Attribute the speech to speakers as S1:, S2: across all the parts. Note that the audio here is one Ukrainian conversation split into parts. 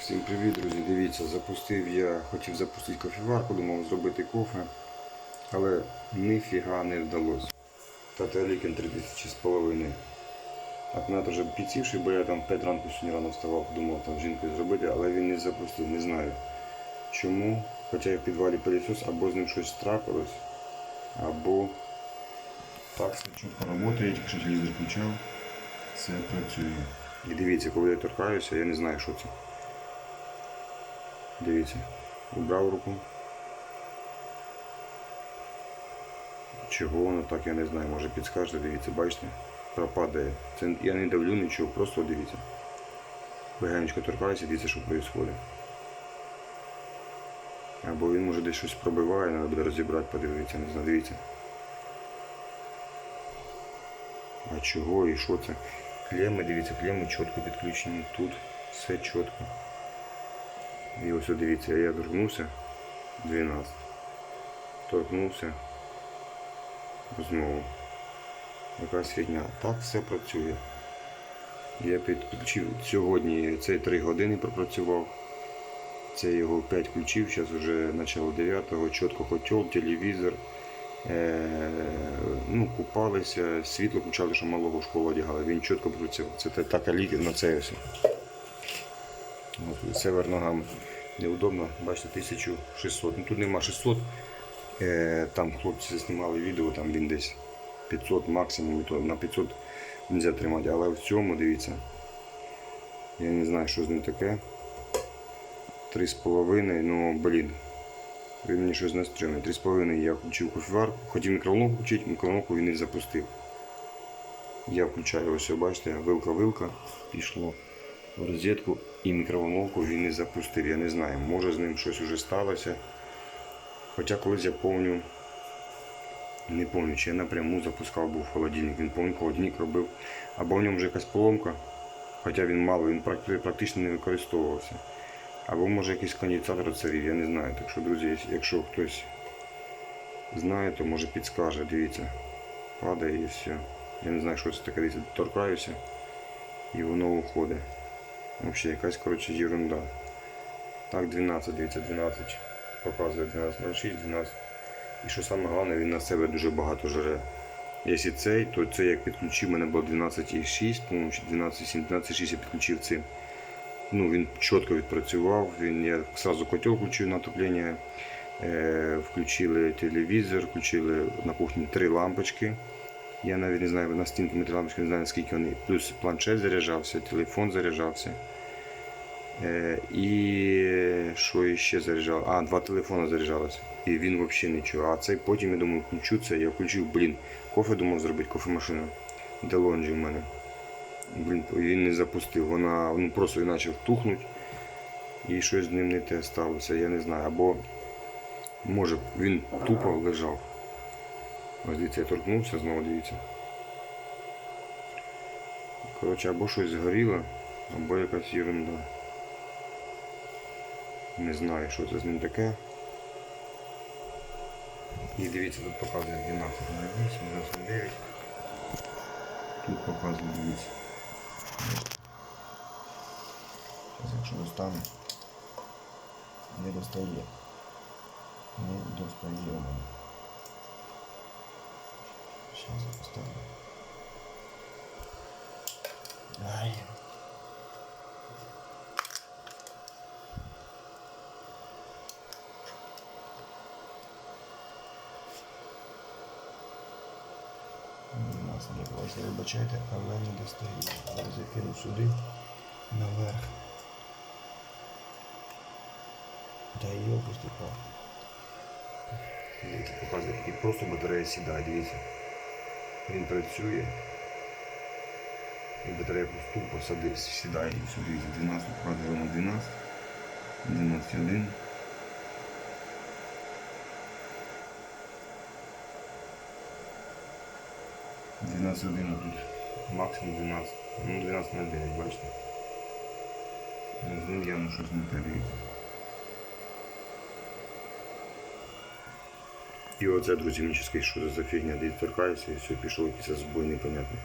S1: Всім привіт, друзі! Дивіться, запустив я, хотів запустити кофеварку, думав зробити кофе, але ніфіга не вдалося. Тата Лікін 3000 з половиною. Акумулятор вже підсівший, бо я там 5 ранку сьогодні рано вставав, думав там жінкою зробити, але він не запустив, не знаю чому. Хоча я в підвалі пилісос, або з ним щось трапилось, або так все чітко працює, тільки телевізор включав, все працює. І дивіться, коли я торкаюся, я не знаю, що це. Дивіться, убрав руку. Чого воно так, я не знаю, може підскажете, дивіться, бачите, пропадає. Це я не давлю нічого, просто дивіться. Легенечко торкаюся, дивіться, що відбувається. Або він може десь щось пробиває, треба буде розібрати, подивитися, не знаю, дивіться. А чого і що це? Клеми, дивіться, клеми чітко підключені тут, все чітко. І ось дивіться, я торкнувся 12. Торкнувся знову. Якась фігня. Так все працює. Я підключив сьогодні цей 3 години пропрацював. Це його 5 включив, зараз вже начало 9 чітко котел, телевізор. Е, ну, купалися, світло включали, що малого в школу одягали. Він чітко працював. Це така ліки на це ось. От, Север ногами неудобно, бачите, 1600. Ну тут нема 600. Е, там хлопці знімали відео, там він десь 500 максимум, то на 500 не можна тримати. Але в цьому, дивіться, я не знаю, що з ним таке. 3,5, ну блін. Він мені щось не стримує. 3,5 я включив кофевар, хотів мікроволновку включити, мікроволновку він не запустив. Я включаю ось, бачите, вилка-вилка пішло в розетку і мікроволновку він не запустив. Я не знаю, може з ним щось вже сталося. Хоча колись я пам'ятаю, не пам'ятаю, чи я напряму запускав був холодильник, він повний холодильник робив, або в ньому вже якась поломка, хоча він мало, він практично не використовувався. Або може якийсь конденсатор царів, я не знаю. Так що, друзі, якщо хтось знає, то може підскаже, дивіться, падає і все. Я не знаю, що це таке, дивіться, торкаюся і воно уходить. Взагалі якась коротше ерунда. Так, 12, дивіться, 12. Показує 12.06, 12. І що саме головне, він на себе дуже багато жре. Якщо цей, то цей як підключив, у мене було 12,6, по-моєму, чи 12,7, 12,6 я підключив цим. Ну, він чітко відпрацював. Він, я одразу котел включив на отоплення, е, включили телевізор, включили на кухні три лампочки. Я навіть не знаю, на стінку лампочки, не знаю наскільки вони. Плюс планшет заряджався, телефон заряджався. Е, і що ще заряджав? А, два телефони заряджалося. І він взагалі нічого. А цей потім я думаю, включу це. Я включив, блін, кофе думав зробити, кофемашину. Делонжі в мене. Блін, він не запустив. Вона ну, просто почав тухнути. І щось з ним не те сталося, я не знаю. Або може він тупо лежав. Ось дивіться, я торкнувся знову, дивіться. Коротше, або щось згоріло, або якась ерунда. Не знаю, що це з ним таке. І дивіться, тут показує 12 на 8, 99. Тут показує, дивіться. Зараз якщо достану, не достає. Не достає у мене. Зараз я поставлю. Ай. У нас не власне, вибачайте, але не достає. Зараз я кину сюди наверх. Да його поступав. Дивіться, показує. І просто батарея сідає, дивіться. Він працює. І батарея просто тупо сідає сюди. Дивіться, 12 показує на 12. 12.1. Двенадцать один тут максимум 12. Ну 12 на 9, бачите. З ним явно щось не те І оце, друзі, скажіть, що це за фігня, де торкаюся і все, пішов якийсь збой непонятний.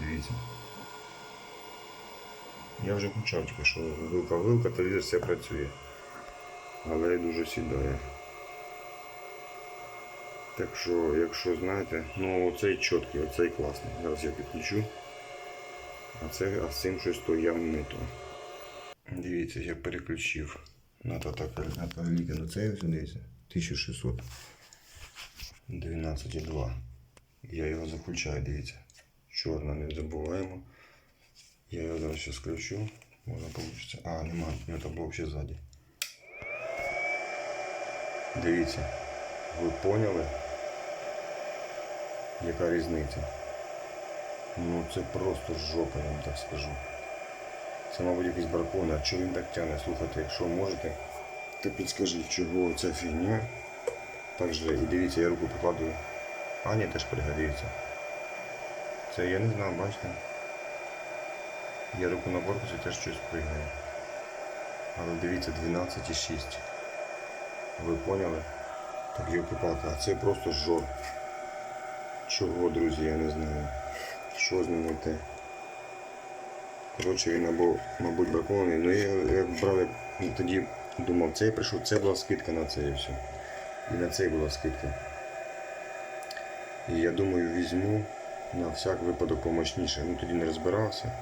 S1: Дивіться. Я вже включав тільки, що вилка-вилка, телевізор все працює. Але дуже сідає. Так що, якщо знаєте, ну оцей чіткий, оцей класний. Зараз я підключу. А це а з цим щось то явно не то. Дивіться, я переключив на Таталіка. Ну це ось дивіться. 1600. 12,2. Я його заключаю, дивіться. Чорно не забуваємо. Я його зараз ще включу. Може получиться. А, нема, метаблок ще ззаді. Дивіться. Ви поняли? Яка різниця? Ну це просто жопа, я вам так скажу. Це, мабуть, якийсь баркон, а чого він так тягне? Слухайте, якщо можете, то підскажіть, чого ця фігня. Так же, і дивіться, я руку покладую. А, ні, теж пригодиться. Це я не знав, бачите? Я руку на корпус і теж щось пригає. Але дивіться, 12,6. Ви поняли? Так його попалка. А це просто жор. Чого, друзі, я не знаю. Що з ним те. Коротше, він або, мабуть, бракований. Ну я як брав, як тоді думав, цей прийшов, це була скидка на це і все. І на цей була скидка. І я думаю, візьму на всяк випадок помощніше. Ну тоді не розбирався.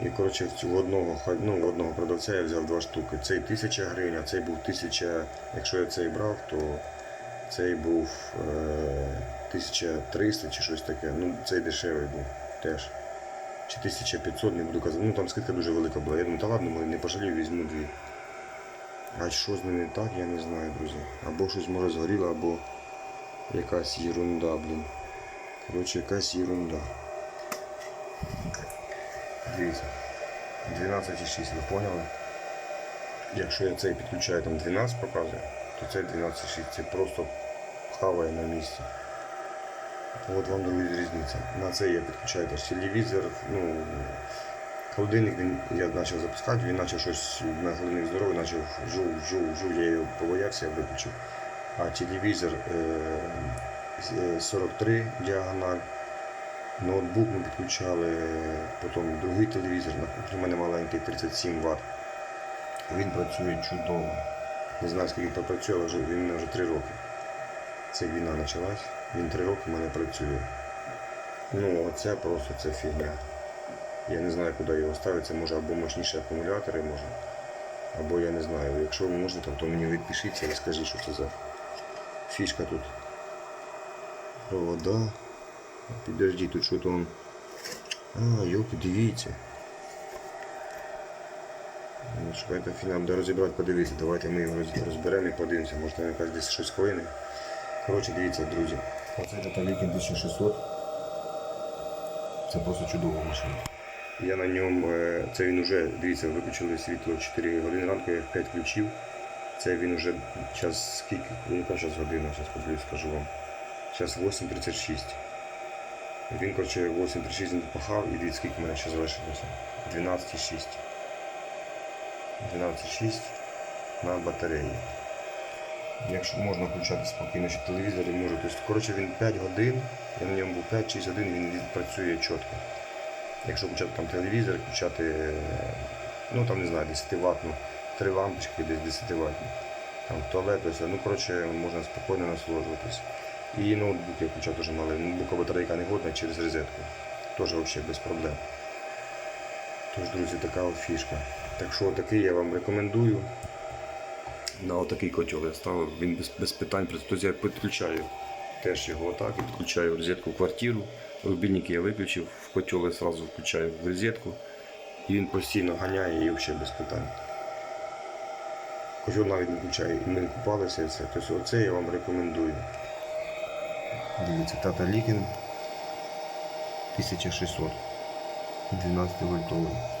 S1: І коротше в в одного ну, в одного продавця я взяв два штуки. Цей 1000 гривень, а цей був 1000, якщо я цей брав, то цей був е, 1300 чи щось таке. Ну, цей дешевий був теж. Чи 1500, не буду казати. Ну там скидка дуже велика була. Я думаю, та ладно, не пожалію, візьму дві. А що з ними так, я не знаю, друзі. Або щось може згоріло, або якась ерунда, блін. Коротше, якась ерунда. Дивіться. 12,6, ви поняли? Якщо я цей підключаю там 12 показує, то це 12,6. Це просто хаває на місці. От вам друзі різниця. На це я підключаю теж телевізор, ну, холодильник він, я почав запускати, він почав щось на холодильник здоровий, почав жув, жув, жув, я його побоявся, я виключив. А телевізор е, е, 43 діагональ. Ноутбук ми підключали, потім другий телевізор, на в мене маленький 37 Вт. Він працює чудово. Не знаю, скільки попрацює, але він вже 3 роки. Це війна почалась, він 3 роки в мене працює. Ну, оце просто це фігня. Я не знаю, куди його ставити. Може або мощніші акумулятори, може. Або я не знаю. Якщо можете, то мені відпишіться і скажіть, що це за фішка тут. Провода. Підожди, тут що то он. А, йолки, дивіться. Ну, Шукайте фінал, де розібрати, подивіться. Давайте ми його розберемо і подивимося. Може там якась десь щось хвилини. Коротше, дивіться, друзі. Оце Таталікін 1600. Це просто чудова машина. Я на ньому, е, це він вже, дивіться, виключили світло 4 години ранку, я в 5 включив. Це він вже час скільки, яка зараз година, зараз подивлюсь, скажу вам. Зараз 8.36. Він, коротше, 8.36 він пахав і дивіться, скільки в мене ще залишилося. 12.6. 12.6 на батареї. Якщо можна включати спокійно ще телевізор, і можу. Тобто, коротше, він 5 годин, я на ньому був 5-6 годин, він відпрацює чітко. Якщо включати там телевізор, включати, е, ну там не знаю, 10 ватну, 3 лампочки, десь 10 ватні. Там туалет, ось, ну коротше, можна спокійно насолоджуватись. І ноутбук я включав теж малий. Ноутбука батарейка не годна через розетку. Теж взагалі без проблем. Тож, друзі, така от фішка. Так що такий я вам рекомендую. На отакий котел я ставив, він без, без питань. Тобто я підключаю теж його отак і підключаю в розетку в квартиру. Рубільники я виключив, в котел я одразу включаю в розетку. І він постійно ганяє і взагалі без питань. Котел навіть не включаю, і ми купалися і все. Тобто оце я вам рекомендую. Дивіться, Тата Лікін 1600. 12 вольтовий.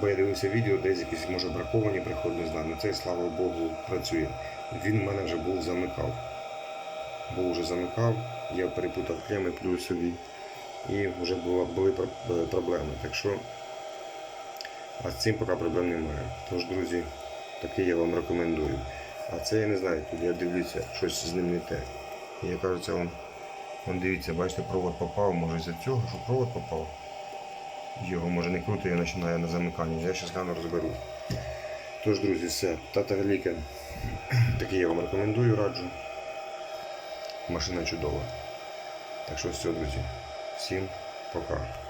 S1: Бо я дивився відео, десь якісь може браковані приходи, не знаю. На цей, слава Богу, працює. Він в мене вже був замикав. Був вже замикав, я перепутав клеми плюсові і вже була, були е, проблеми. Так що, а з цим поки проблем немає. Тож, друзі, такий я вам рекомендую. А це я не знаю, тут я дивлюся, щось з ним не те. Я кажу, це он дивіться, бачите, провод попав, може з-за цього, що провод попав. Його може не крути я починаю на замикання. Я зараз гляну розберу. Тож, друзі, все. Тата Велике. Такий я вам рекомендую, раджу. Машина чудова. Так що все, друзі. Всім пока.